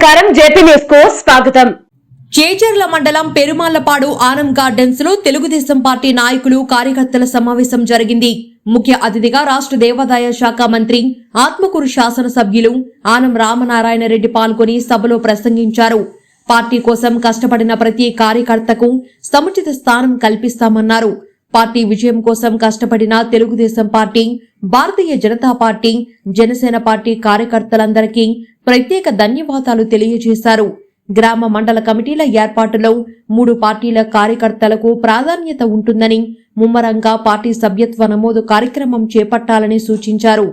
నమస్కారం జేపీ న్యూస్కు స్వాగతం. చేజర్ల మండలం పెరుమాళ్ళపాడు ఆనం గార్డెన్స్లో తెలుగుదేశం పార్టీ నాయకులు కార్యకర్తల సమావేశం జరిగింది. ముఖ్య అతిథిగా రాష్ట్ర దేవాదాయ శాఖ మంత్రి ఆత్మకూరు శాసనసభ్యులు ఆనం రామనారాయణ రెడ్డి పాల్గొని సభలో ప్రసంగించారు. పార్టీ కోసం కష్టపడిన ప్రతి కార్యకర్తకు సముచిత స్థానం కల్పిస్తామన్నారు. పార్టీ విజయం కోసం కష్టపడిన Telugudesam party Bharatiya Janata party Janasena party కార్యకర్తలందరికీ ప్రత్యేక ధన్యవాదాలు తెలియజేశారు. గ్రామ మండల కమిటీల ఏర్పాటులో మూడు పార్టీల కార్యకర్తలకు ప్రాధాన్యత ఉంటుందని ముమ్మరంగా పార్టీ సభ్యత్వ నమోదు కార్యక్రమం చేపట్టాలని సూచించారు.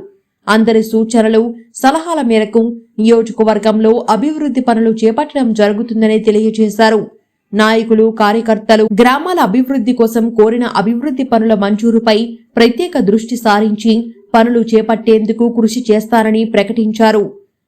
అందరి సూచనలు సలహాల మేరకు నియోజకవర్గంలో అభివృద్ధి పనులు చేపట్టడం జరుగుతుందని తెలియజేశారు. నాయకులు కార్యకర్తలు గ్రామాల అభివృద్ధి కోసం కోరిన అభివృద్ధి పనుల మంజూరుపై ప్రత్యేక దృష్టి సారించి పనులు చేపట్టేందుకు కృషి చేస్తారని ప్రకటించారు.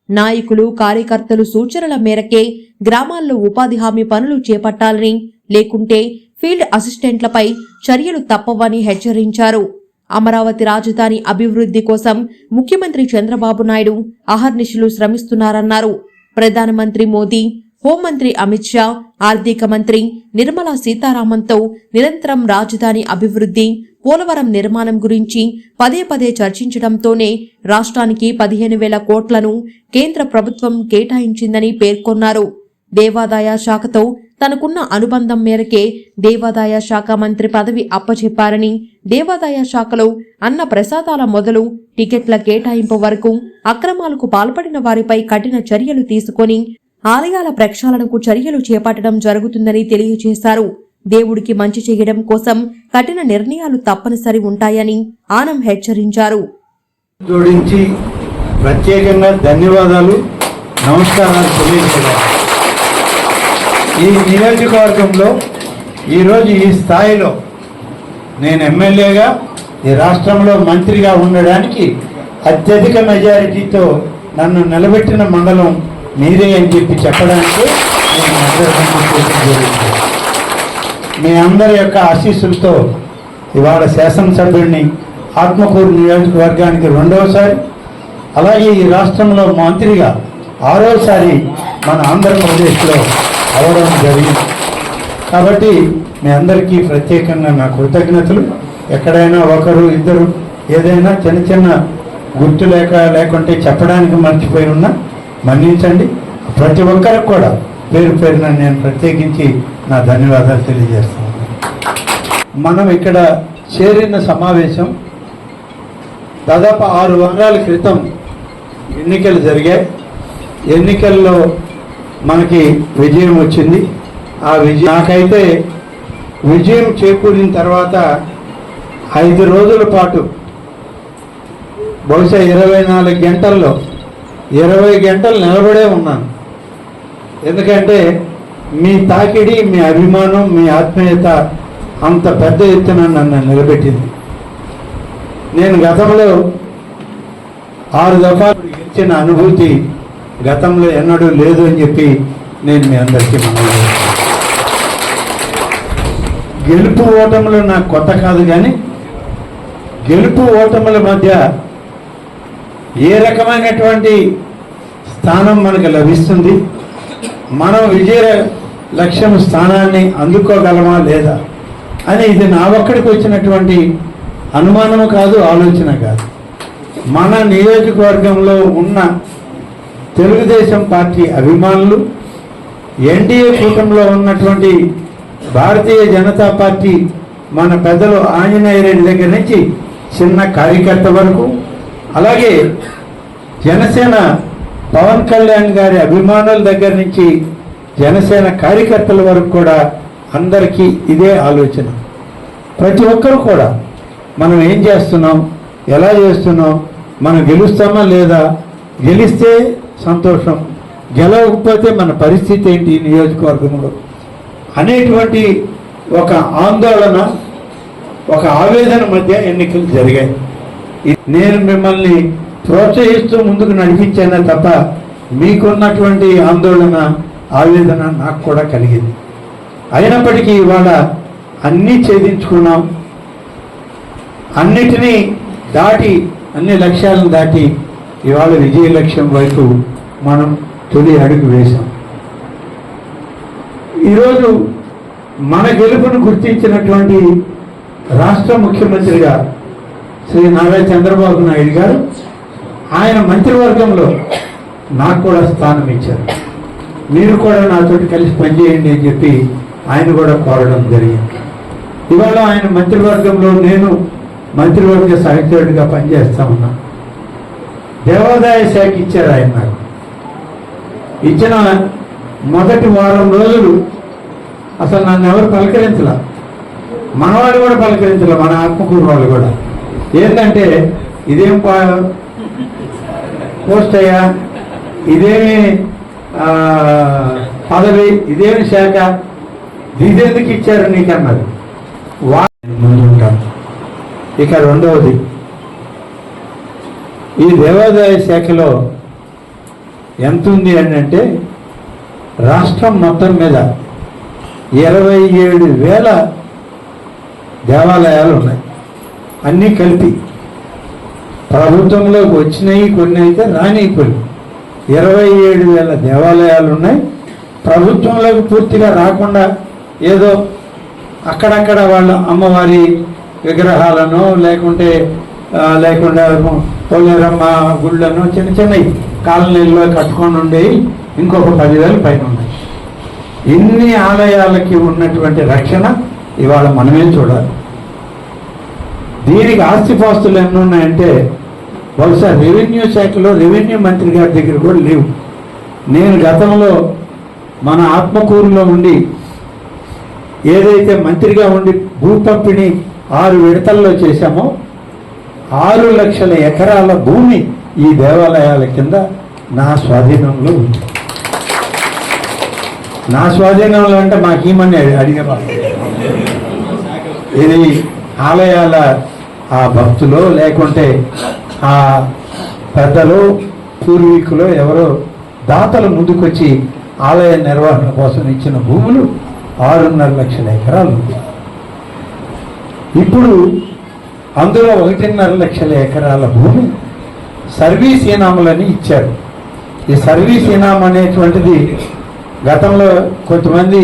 నాయకులు కార్యకర్తలు సూచనల మేరకే గ్రామాల్లో ఉపాధి హామీ పనులు చేపట్టాలని లేకుంటే ఫీల్డ్ అసిస్టెంట్లపై చర్యలు తప్పవని హెచ్చరించారు. అమరావతి రాజధాని అభివృద్ధి కోసం ముఖ్యమంత్రి చంద్రబాబు నాయుడు అహర్నిశలు శ్రమిస్తున్నారన్నారు. ప్రధానమంత్రి మోదీ హోంమంత్రి అమిత్ షా ఆర్థిక మంత్రి నిర్మలా సీతారామన్తో నిరంతరం రాజధాని అభివృద్ధి పోలవరం నిర్మాణం గురించి పదే పదే చర్చించడంతోనే రాష్ట్రానికి పదిహేను వేల కోట్లను కేంద్ర ప్రభుత్వం కేటాయించిందని పేర్కొన్నారు. దేవాదాయ శాఖతో తనకున్న అనుబంధం మేరకే దేవాదాయ శాఖ మంత్రి పదవి అప్పచెప్పారని దేవాదాయ శాఖలో అన్న ప్రసాదాల మొదలు టికెట్ల కేటాయింపు వరకు అక్రమాలకు పాల్పడిన వారిపై కఠిన చర్యలు తీసుకొని ఆలయాల ప్రక్షాళనకు చర్యలు చేపట్టడం జరుగుతుందని తెలియజేశారు. దేవుడికి మంచి చేయడం కోసం కఠిన నిర్ణయాలు తప్పనిసరి ఉంటాయని ఆనం హెచ్చరించారు. జోడించి ప్రత్యేకంగా ధన్యవాదాలు నమస్కారాలు ఈ నియోజకవర్గంలో ఈరోజు ఈ స్థాయిలో నేను ఎమ్మెల్యేగా ఈ రాష్ట్రంలో మంత్రిగా ఉండడానికి అత్యధిక మెజారిటీతో నన్ను నిలబెట్టిన మండలం మీరే అని చెప్పి చెప్పడానికి నేను మీ అందరి యొక్క ఆశీస్సులతో ఇవాళ శాసనసభ్యుడిని ఆత్మకూరు నియోజకవర్గానికి రెండవసారి అలాగే ఈ రాష్ట్రంలో మంత్రిగా ఆరోసారి మన ఆంధ్రప్రదేశ్లో అవడం జరిగింది. కాబట్టి మీ అందరికీ ప్రత్యేకంగా నా కృతజ్ఞతలు. ఎక్కడైనా ఒకరు ఇద్దరు ఏదైనా చిన్న చిన్న గుర్తు లేక లేకుంటే చెప్పడానికి మర్చిపోయి ఉన్నా మన్నించండి. ప్రతి ఒక్కరికి కూడా పేరు పేరున నేను ప్రత్యేకించి నా ధన్యవాదాలు తెలియజేస్తున్నాను మనం ఇక్కడ చేరిన సమావేశం దాదాపు ఆరు వారాల క్రితం ఎన్నికలు జరిగాయి. ఎన్నికల్లో మనకి విజయం వచ్చింది. ఆ విజయం నాకైతే విజయం చేకూరిన తర్వాత ఐదు రోజుల పాటు బహుశా ఇరవై నాలుగు గంటల్లో ఇరవై గంటలు నిలబడే ఉన్నాను. ఎందుకంటే మీ తాకిడి మీ అభిమానం మీ ఆత్మీయత అంత పెద్ద ఎత్తున నన్ను నిలబెట్టింది. నేను గతంలో ఆరు దఫాలు ఇచ్చిన అనుభూతి గతంలో ఎన్నడూ లేదు అని చెప్పి నేను మీ అందరికీ మనవి గెలుపు ఓటములు నాకు కొత్త కాదు కానీ గెలుపు ఓటముల మధ్య ఏ రకమైనటువంటి స్థానం మనకు లభిస్తుంది? మనం విజయ లక్ష్యం స్థానాన్ని అందుకోగలమా లేదా అని ఇది నా ఒక్కడికి వచ్చినటువంటి అనుమానము కాదు ఆలోచన కాదు. మన నియోజకవర్గంలో ఉన్న తెలుగుదేశం పార్టీ అభిమానులు ఎన్డీఏ కూటమిలో ఉన్నటువంటి భారతీయ జనతా పార్టీ మన పెద్దలు ఆంజనేయ రెడ్డి దగ్గర నుంచి చిన్న కార్యకర్త వరకు అలాగే జనసేన పవన్ కళ్యాణ్ గారి అభిమానుల దగ్గర నుంచి జనసేన కార్యకర్తల వరకు కూడా అందరికీ ఇదే ఆలోచన. ప్రతి ఒక్కరు కూడా మనం ఏం చేస్తున్నాం? ఎలా చేస్తున్నాం? మనం గెలుస్తామా లేదా? గెలిస్తే సంతోషం. గెలవకపోతే మన పరిస్థితి ఏంటి నియోజకవర్గంలో? అనేటువంటి ఒక ఆందోళన ఒక ఆవేదన మధ్య ఎన్నికలు జరిగాయి. నేను మిమ్మల్ని ప్రోత్సహిస్తూ ముందుకు నడిపించానే తప్ప మీకున్నటువంటి ఆందోళన ఆవేదన నాకు కూడా కలిగింది. అయినప్పటికీ ఇవాళ అన్నీ ఛేదించుకున్నాం. అన్నిటినీ దాటి అన్ని లక్ష్యాలను దాటి ఇవాళ విజయ లక్ష్యం వైపు మనం తొలి అడుగు వేశాం. ఈరోజు మన గెలుపును గుర్తించినటువంటి రాష్ట్ర ముఖ్యమంత్రిగా శ్రీ నారా చంద్రబాబు నాయుడు గారు ఆయన మంత్రివర్గంలో నాకు కూడా స్థానం ఇచ్చారు. మీరు కూడా నాతోటి కలిసి పనిచేయండి అని చెప్పి ఆయన కూడా కోరడం జరిగింది. ఇవాళ ఆయన మంత్రివర్గంలో నేను మంత్రివర్గ సహచరుడిగా పనిచేస్తా ఉన్నా. దేవాదాయ శాఖ ఇచ్చారు ఆయన నాకు. ఇచ్చిన మొదటి వారం రోజులు అసలు నన్ను ఎవరు పలకరించలా. మనవాళ్ళు కూడా పలకరించలే మన ఆత్మకూరు వాళ్ళు కూడా. ఏంటంటే ఇదేం పా- పోస్ట్ అయ్యా ఇదేమి పదవి ఇదేమి శాఖ? ఇదెందుకు ఇచ్చారు నీకన్నది వా ముందు ఇక రెండవది ఈ దేవాదాయ శాఖలో ఎంత ఉంది అని అంటే రాష్ట్రం మొత్తం మీద ఇరవై ఏడు వేల దేవాలయాలు ఉన్నాయి అన్నీ కలిపి ప్రభుత్వంలోకి వచ్చినాయి కొన్ని అయితే రాని కొన్ని ఇరవై ఏడు వేల దేవాలయాలు ఉన్నాయి ప్రభుత్వంలోకి పూర్తిగా రాకుండా ఏదో అక్కడక్కడ వాళ్ళ అమ్మవారి విగ్రహాలను లేకుంటే లేకుండా పోలేరమ్మ గుళ్ళను చిన్న చిన్నవి కాలనీల్లో కట్టుకొని ఉండేవి. ఇంకొక పదివేల పైన ఉన్నాయి. ఇన్ని ఆలయాలకి ఉన్నటువంటి రక్షణ ఇవాళ మనమే చూడాలి. దీనికి ఆస్తిపాస్తులు ఎన్ని ఉన్నాయంటే బహుశా రెవెన్యూ శాఖలో రెవెన్యూ మంత్రి గారి దగ్గర కూడా లేవు. నేను గతంలో మన ఆత్మకూరులో ఉండి ఏదైతే మంత్రిగా ఉండి భూ పంపిణీ ఆరు విడతల్లో చేశామో ఆరు లక్షల ఎకరాల భూమి ఈ దేవాలయాల కింద నా స్వాధీనంలో ఉంది. నా స్వాధీనంలో అంటే మాకేమని అడిగేవాళ్ళు? ఇది ఆలయాల ఆ భక్తులు లేకుంటే ఆ పెద్దలు పూర్వీకులు ఎవరో దాతలు ముందుకొచ్చి ఆలయ నిర్వహణ కోసం ఇచ్చిన భూములు ఆరున్నర లక్షల ఎకరాలు. ఇప్పుడు అందులో ఒకటిన్నర లక్షల ఎకరాల భూమి సర్వీస్ ఇనాములని ఇచ్చారు. ఈ సర్వీస్ ఇనాం అనేటువంటిది గతంలో కొంతమంది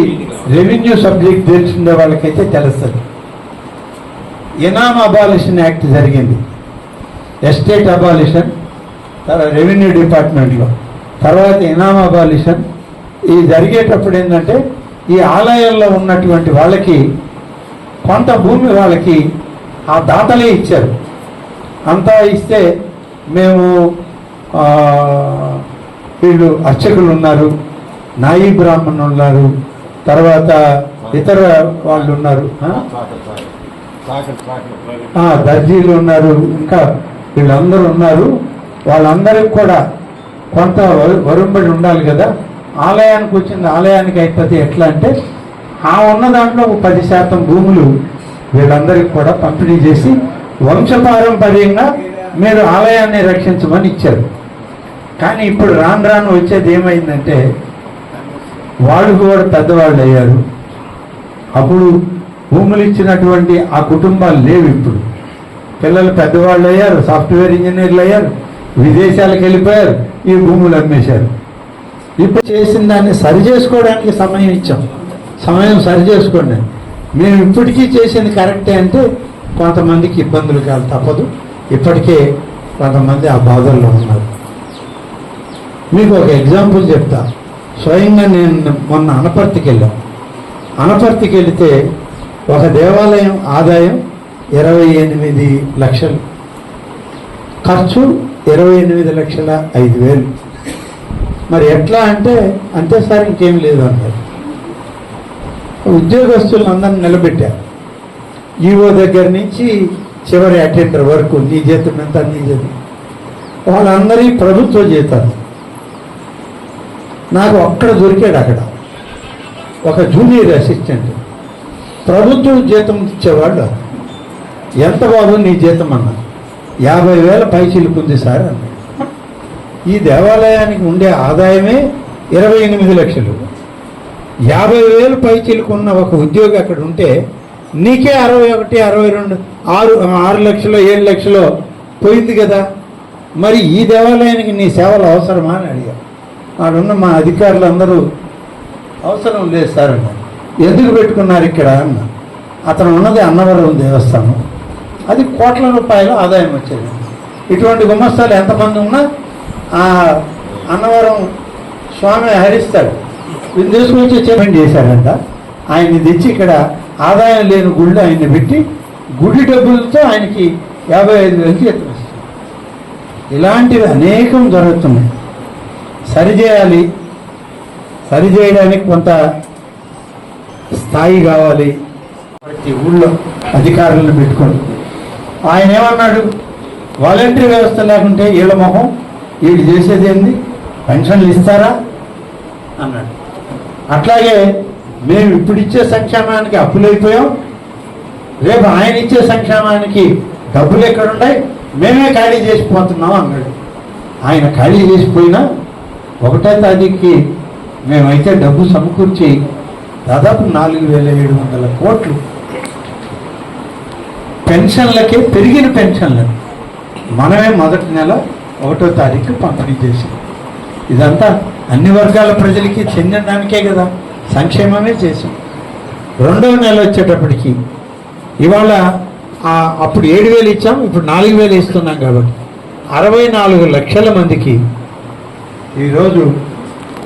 రెవెన్యూ సబ్జెక్ట్ తెలుసుండే వాళ్ళకైతే తెలుస్తుంది. ఇనామ్ అబాలిషన్ యాక్ట్ జరిగింది. ఎస్టేట్ అబాలిషన్ తర్వాత రెవెన్యూ డిపార్ట్మెంట్లో తర్వాత ఇనామ్ అబాలిషన్ ఇది జరిగేటప్పుడు ఏంటంటే ఈ ఆలయాల్లో ఉన్నటువంటి వాళ్ళకి కొంత భూమి వాళ్ళకి ఆ దాతలే ఇచ్చారు. అంతా ఇస్తే మేము వీళ్ళు అర్చకులు ఉన్నారు నాయి బ్రాహ్మణులు ఉన్నారు తర్వాత ఇతర వాళ్ళు ఉన్నారు దర్జీలు ఉన్నారు ఇంకా వీళ్ళందరూ ఉన్నారు. వాళ్ళందరికి కూడా కొంత వరు- వరుంబడి ఉండాలి కదా. ఆలయానికి వచ్చింది ఆలయానికి అయిపోతే ఎట్లా అంటే ఆ ఉన్న దాంట్లో ఒక పది శాతం భూములు వీళ్ళందరికీ కూడా పంపిణీ చేసి వంశపారంపర్యంగా మీరు ఆలయాన్ని రక్షించమని ఇచ్చారు. కానీ ఇప్పుడు రాను రాను వచ్చేది ఏమైందంటే వాళ్ళు కూడా పెద్దవాళ్ళు అయ్యారు. అప్పుడు భూములు ఇచ్చినటువంటి ఆ కుటుంబాలు లేవు ఇప్పుడు. పిల్లలు పెద్దవాళ్ళు అయ్యారు సాఫ్ట్వేర్ ఇంజనీర్లు అయ్యారు విదేశాలకు వెళ్ళిపోయారు ఈ భూములు అమ్మేశారు. ఇప్పుడు చేసిన దాన్ని సరి చేసుకోవడానికి సమయం ఇచ్చాం. సమయం సరి చేసుకోండి. మేము ఇప్పటికీ చేసింది కరెక్టే అంటే కొంతమందికి ఇబ్బందులు కాదు తప్పదు. ఇప్పటికే కొంతమంది ఆ బాధల్లో ఉన్నారు. మీకు ఒక ఎగ్జాంపుల్ చెప్తా. స్వయంగా నేను మొన్న అనపర్తికి వెళ్ళాను అనపర్తికి వెళితే ఒక దేవాలయం ఆదాయం ఇరవై ఎనిమిది లక్షలు. ఖర్చు ఇరవై ఎనిమిది లక్షల ఐదు వేలు. మరి ఎట్లా అంటే అంతే సార్ ఇంకేం లేదు అన్నారు. ఉద్యోగస్తులను అందరిని నిలబెట్టారు ఈవో దగ్గర నుంచి చివరి అటెండర్ వరకు నీ జీతం ఎంత నీ జీతం వాళ్ళందరి ప్రభుత్వ జీతాలు. నాకు అక్కడ దొరికాడు అక్కడ. ఒక జూనియర్ అసిస్టెంట్. ప్రభుత్వ జీతం ఇచ్చేవాళ్ళు ఎంత బాబు నీ జీతం అన్నా? యాభై వేల పైచిలుకుంది సార్ ఈ దేవాలయానికి ఉండే ఆదాయమే ఇరవై ఎనిమిది లక్షలు. యాభై వేలు పైచిలుకున్న ఒక ఉద్యోగి అక్కడ ఉంటే నీకే అరవై ఒకటి అరవై రెండు ఆరు ఆరు లక్షలు ఏడు లక్షలు పోయింది కదా. మరి ఈ దేవాలయానికి నీ సేవలు అవసరమా అని అడిగా ఆడున్న మా అధికారులు అందరూ అవసరం లేదు సార్ అన్నారు ఎందుకు పెట్టుకున్నారు ఇక్కడ? అన్న. అతను ఉన్నది అన్నవరం దేవస్థానం. అది కోట్ల రూపాయల ఆదాయం వచ్చేది. ఇటువంటి గుమస్తాలు ఎంతమంది ఉన్నా ఆ అన్నవరం స్వామి హరిస్తాడు. వీళ్ళు తీసుకొచ్చి పేమెంట్ చేశారంట. ఆయన్ని తెచ్చి ఇక్కడ ఆదాయం లేని గుళ్ళు ఆయన్ని పెట్టి గుడి డబ్బులతో ఆయనకి యాభై ఐదు వేలకి ఎత్తుకొస్తారు ఇలాంటివి అనేకం జరుగుతున్నాయి. సరిచేయాలి సరిచేయడానికి కొంత స్థాయి కావాలి. ప్రతి ఊళ్ళో అధికారులను పెట్టుకుంటుంది ఆయన ఏమన్నాడు? వాలంటరీ వ్యవస్థ లేకుంటే వీళ్ళ మొహం వీళ్ళు చేసేది ఏంది? పెన్షన్లు ఇస్తారా? అన్నాడు. అట్లాగే మేము ఇప్పుడు ఇచ్చే సంక్షేమానికి అప్పులైపోయాం. రేపు ఆయన ఇచ్చే సంక్షేమానికి డబ్బులు ఎక్కడున్నాయి? మేమే ఖాళీ చేసిపోతున్నాం అన్నాడు. ఆయన ఖాళీ చేసిపోయినా ఒకటో తారీఖుకి మేమైతే డబ్బు సమకూర్చి దాదాపు నాలుగు వేల ఏడు వందల కోట్లు పెన్షన్లకే పెరిగిన పెన్షన్లకు మనమే మొదటి నెల ఒకటో తారీఖు పంపిణీ చేసాం ఇదంతా అన్ని వర్గాల ప్రజలకి చెందడానికే కదా సంక్షేమమే చేసాం రెండవ నెల వచ్చేటప్పటికి ఇవాళ అప్పుడు ఏడు వేలు ఇచ్చాం ఇప్పుడు నాలుగు వేలు ఇస్తున్నాం కాబట్టి. అరవై నాలుగు లక్షల మందికి ఈరోజు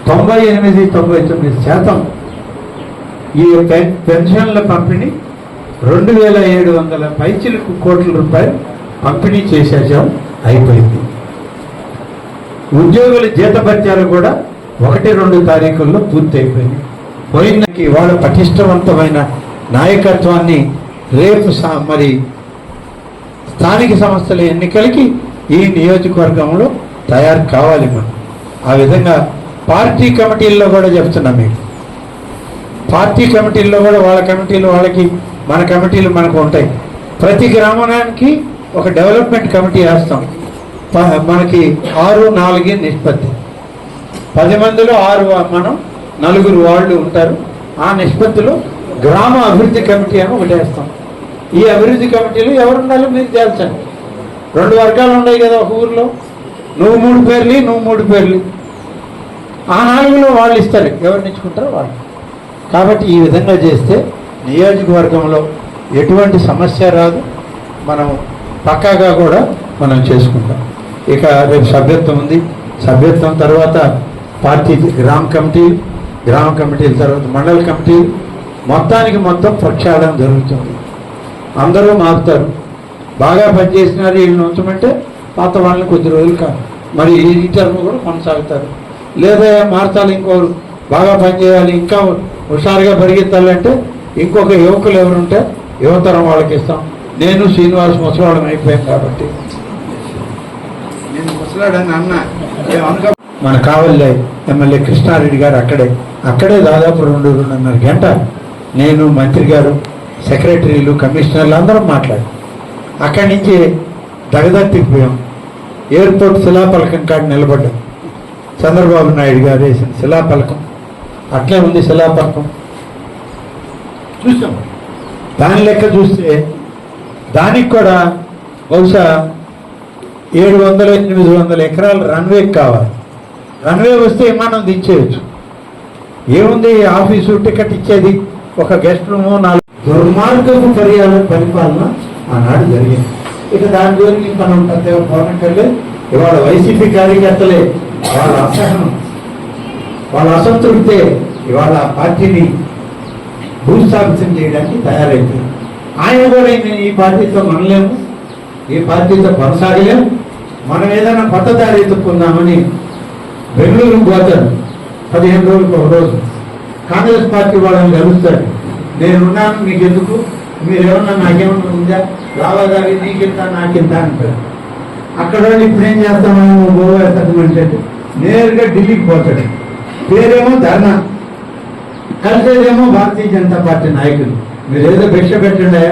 తొంభై ఎనిమిది తొంభై తొమ్మిది శాతం ఈ పెన్షన్ల పంపిణీ రెండు వేల ఏడు వందల పైచిలకు కోట్ల రూపాయలు పంపిణీ చేసేసాం అయిపోయింది. ఉద్యోగుల జీతభత్యాలు కూడా ఒకటి రెండు తారీఖుల్లో పూర్తి అయిపోయింది పోయినకి వాళ్ళ పటిష్టవంతమైన నాయకత్వాన్ని రేపు మరి స్థానిక సంస్థల ఎన్నికలకి ఈ నియోజకవర్గంలో తయారు కావాలి మనం. ఆ విధంగా పార్టీ కమిటీల్లో కూడా చెప్తున్నాం మీకు. పార్టీ కమిటీల్లో కూడా వాళ్ళ కమిటీలు వాళ్ళకి మన కమిటీలు మనకు ఉంటాయి. ప్రతి గ్రామానికి ఒక డెవలప్మెంట్ కమిటీ వేస్తాం. ప- మనకి ఆరు నాలుగే నిష్పత్తి. పది మందిలో ఆరు మనం నలుగురు వాళ్ళు ఉంటారు. ఆ నిష్పత్తిలో గ్రామ అభివృద్ధి కమిటీ అని ఒకటి వేస్తాం. ఈ అభివృద్ధి కమిటీలు ఎవరు ఉండాలో మీరు తెలుసండి రెండు వర్గాలు ఉన్నాయి కదా ఒక ఊర్లో. నువ్వు మూడు పేర్లు నువ్వు మూడు పేర్లు. ఆ నాలుగులో వాళ్ళు ఇస్తారు. ఎవరిని ఇచ్చుకుంటారో వాళ్ళు. కాబట్టి ఈ విధంగా చేస్తే నియోజకవర్గంలో ఎటువంటి సమస్య రాదు. మనం పక్కాగా కూడా మనం చేసుకుంటాం. ఇక రేపు సభ్యత్వం ఉంది. సభ్యత్వం తర్వాత పార్టీ గ్రామ కమిటీ గ్రామ కమిటీల తర్వాత మండల కమిటీ. మొత్తానికి మొత్తం ప్రక్షాళన జరుగుతుంది. అందరూ మారుతారు. బాగా పనిచేసినారు వీళ్ళని ఉంచమంటే పాత వాళ్ళని కొద్ది రోజులు కా మరి ఈ టర్మ్ కూడా కొనసాగుతారు. లేదా మార్చాలి ఇంకోరు. బాగా పనిచేయాలి. ఇంకా హుషారుగా పరిగెత్తాలంటే ఇంకొక యువకులు ఎవరుంటే యువతరం వాళ్ళకి ఇస్తాం. నేను శ్రీనివాస్ ముసలాడం అయిపోయాం కాబట్టి. నేను ముసలాడని అన్న. మన కావలి ఎమ్మెల్యే కృష్ణారెడ్డి గారు అక్కడే. అక్కడే దాదాపు రెండు రెండున్నర గంట నేను మంత్రి గారు సెక్రటరీలు కమిషనర్లు అందరం మాట్లాడి. అక్కడి నుంచి దగదత్తిపోయాం ఎయిర్పోర్ట్ శిలాపలకం కాడ నిలబడ్డాం. చంద్రబాబు నాయుడు గారు వేసిన శిలాపలకం అట్లే ఉంది శిలాపలకం చూసాం. దాని లెక్క చూస్తే దానికి కూడా బహుశా ఏడు వందల ఎనిమిది వందల ఎకరాలు రన్వే కావాలి. రన్వే వస్తే విమానం దించేయచ్చు. ఏముంది? ఆఫీసు టికెట్ ఇచ్చేది ఒక గెస్ట్ రూమ్ నాలుగు దుర్మార్గపు పర్యాల పరిపాలన ఆనాడు జరిగింది. ఇక దాని గురించి మనం పెద్దగా పోనక్కర్లే ఇవాళ వైసీపీ కార్యకర్తలే వాళ్ళ అసహనం. వాళ్ళ అసంతృప్తే ఇవాళ ఆ పార్టీని భూస్థాపితం చేయడానికి తయారైంది ఆయన కూడా నేను ఈ పార్టీతో మనలేము ఈ పార్టీతో కొనసాగలేము మనం ఏదైనా కొత్త దారి ఎత్తుకుందామని బెంగళూరు పోతారు. పదిహేను రోజులకు ఒక రోజు. కాంగ్రెస్ పార్టీ వాళ్ళని కలుస్తారు. నేనున్నాను మీకు ఎందుకు మీరేమన్నా నాకేమన్నా ఉందా? లావాదారి నీకింత నాకింత అంటారు. అక్కడ వాళ్ళు ఇప్పుడు ఏం చేస్తామని గోవా ఎత్తకమంటే నేరుగా ఢిల్లీకి పోతాడు. పేరేమో ధర్నా. కలిసేదేమో భారతీయ జనతా పార్టీ నాయకులు. మీరు ఏదో భిక్ష పెట్టండి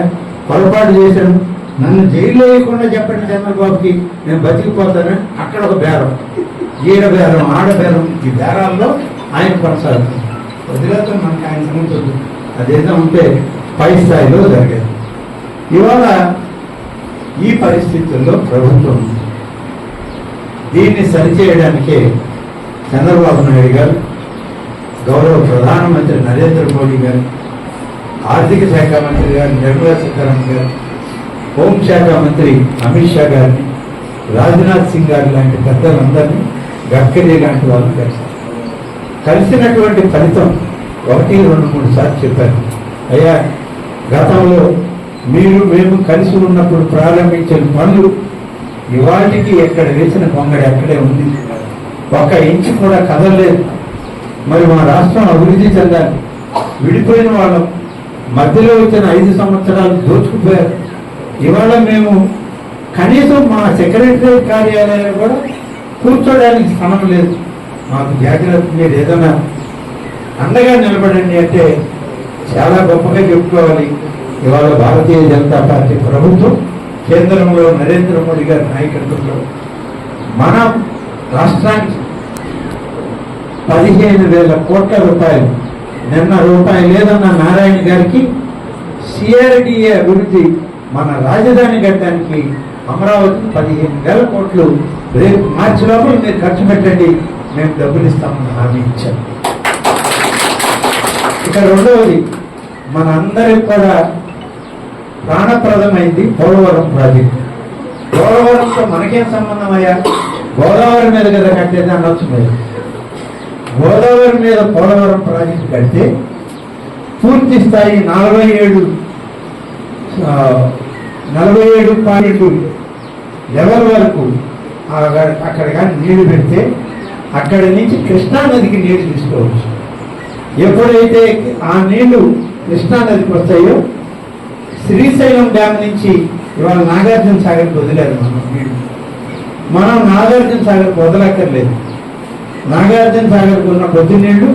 పొరపాటు చేశాను నన్ను జైలు వేయకుండా చెప్పండి చంద్రబాబుకి నేను బతికిపోతాను. అక్కడ ఒక బేరం. ఈడ బేరం ఆడ బేరం. ఈ బేరాల్లో ఆయన కొనసాగుతుంది వదిలేతో మనకి ఆయన సంబంధించదు అదేదో ఉంటే పై స్థాయిలో జరిగేది. ఇవాళ ఈ పరిస్థితుల్లో ప్రభుత్వం ఉంది. దీన్ని సరిచేయడానికే చంద్రబాబు నాయుడు గారు గౌరవ ప్రధానమంత్రి నరేంద్ర మోడీ గారు ఆర్థిక శాఖ మంత్రి గారు నిర్మలా సీతారామన్ గారు హోంశాఖ మంత్రి అమిత్ షా గారిని రాజ్నాథ్ సింగ్ గారు లాంటి పెద్దలందరినీ గడ్కరీ లాంటి వాళ్ళు కలిసి కలిసినటువంటి ఫలితం ఒకటి రెండు మూడు సార్లు చెప్పారు. అయ్యా గతంలో మీరు మేము కలిసి ఉన్నప్పుడు ప్రారంభించిన పనులు ఇవాటికి ఎక్కడ వేసిన పొంగడి అక్కడే ఉంది. ఒక ఇంచు కూడా కదలలేదు. మరి మా రాష్ట్రం అభివృద్ధి చెందాలి. విడిపోయిన వాళ్ళం. మధ్యలో వచ్చిన ఐదు సంవత్సరాలు దోచుకుపోయారు. ఇవాళ మేము కనీసం మా సెక్రటరీ కార్యాలయాలు కూడా కూర్చోడానికి స్థలం లేదు. మాకు జాగ్రత్త మీరు ఏదైనా అండగా నిలబడండి అంటే చాలా గొప్పగా చెప్పుకోవాలి. ఇవాళ భారతీయ జనతా పార్టీ ప్రభుత్వం కేంద్రంలో నరేంద్ర మోడీ గారి నాయకత్వంలో మన రాష్ట్రానికి పదిహేను వేల కోట్ల రూపాయలు. నిన్న రూపాయి లేదన్న నారాయణ గారికి సిఆర్డిఏ అభివృద్ధి మన రాజధాని కట్టడానికి అమరావతి పదిహేను వేల కోట్లు. రేపు మార్చి లోపల మీరు ఖర్చు పెట్టండి. మేము డబ్బులు ఇస్తామని హామీ ఇచ్చాం. ఇక రెండవది మన అందరికి కూడా ప్రాణప్రదమైంది పోలవరం ప్రాజెక్టు. పోలవరంతో మనకేం సంబంధం అయ్యా? గోదావరి మీద కదా కట్టేది అనొచ్చు మీరు గోదావరి మీద పోలవరం ప్రాజెక్టు కడితే పూర్తి స్థాయి నలభై ఏడు నలభై ఏడు పాయింట్ లెవెల్ వరకు అక్కడ కానీ నీళ్ళు పెడితే అక్కడి నుంచి కృష్ణానదికి నీళ్ళు తీసుకోవచ్చు. ఎప్పుడైతే ఆ నీళ్ళు కృష్ణానదికి వస్తాయో శ్రీశైలం డ్యామ్ నుంచి ఇవాళ నాగార్జున సాగర్కి వదిలేదు మనం నీళ్ళు. మనం నాగార్జున సాగర్కి వదలక్కర్లేదు. నాగార్జున సాగర్కు ఉన్న కొద్ది నీళ్ళు